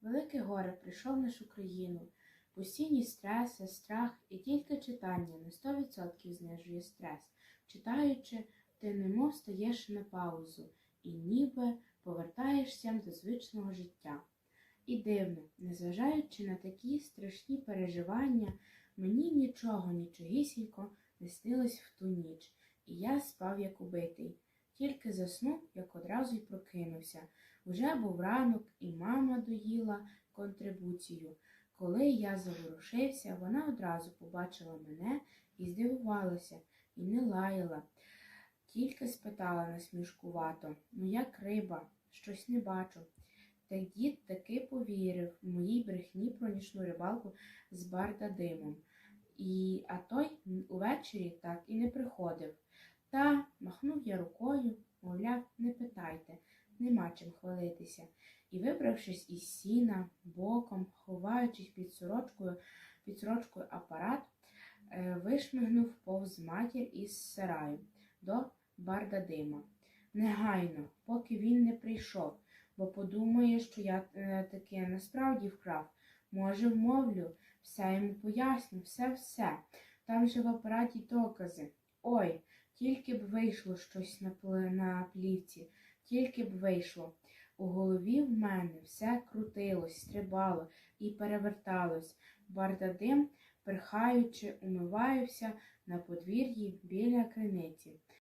Велике горе прийшов в нашу країну. Постійні стреси, страх і тільки читання на 100% знижує стрес. Читаючи, ти немов стаєш на паузу і ніби повертаєшся до звичного життя. І дивно, незважаючи на такі страшні переживання, мені нічого, нічогісінько не снилось в ту ніч, і я спав як убитий. Тільки заснув, як одразу й прокинувся. Уже був ранок, і мама доїла контрибуцію. Коли я заворушився, вона одразу побачила мене і здивувалася, і не лаяла. Тільки спитала насмішкувато, ну як риба, щось не бачу. Та дід таки повірив в моїй брехні про нічну рибалку з бардадимом. І, а той увечері так і не приходив. Та махнув я рукою, мовляв, не питайте, нема чим хвалитися. І, вибравшись із сіна, боком, ховаючись під сорочкою, під сорочкою апарат, е, вишмигнув повз матір із сараю до бардадима. Негайно, поки він не прийшов, бо подумає, що я е, таке насправді вкрав. Може, вмовлю, все йому поясню, все-все. Там же в апараті докази. Ой, тільки б вийшло щось на, плівці, тільки б вийшло. У голові в мене все крутилось, стрибало і переверталось. Бардадим, перхаючи, умиваюся на подвір'ї біля криниці.